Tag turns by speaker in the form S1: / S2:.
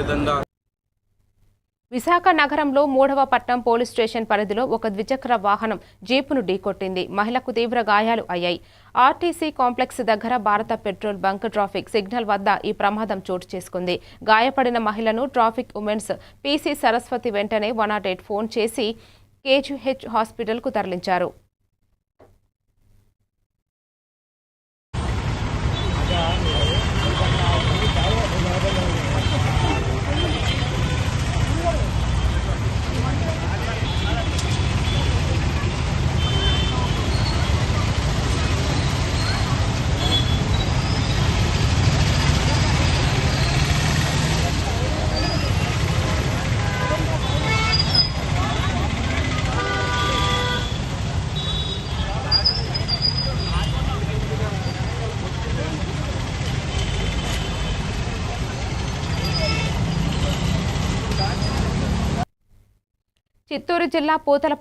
S1: విధంగా
S2: విశాఖ నగరంలో మూడవ పట్నం పోలీస్ స్టేషన్ పరిధిలో ఒక ద్విచక్ర వాహనం జీపును ఢీకొట్టింది. మహిళకు తీవ్ర గాయాలు అయ్యాయి. ఆర్టీసీ కాంప్లెక్స్ దగ్గర భారత పెట్రోల్ బంక్ ట్రాఫిక్ సిగ్నల్ వద్ద ఈ ప్రమాదం చోటు చేసుకుంది. గాయపడిన మహిళను ట్రాఫిక్ ఉమెన్స్ పీసీ సరస్వతి వెంటనే వన్ నాట్ ఎయిట్ ఫోన్ చేసి కేజీహెచ్ హాస్పిటల్కు తరలించారు. చిత్తూరు జిల్లా పూతల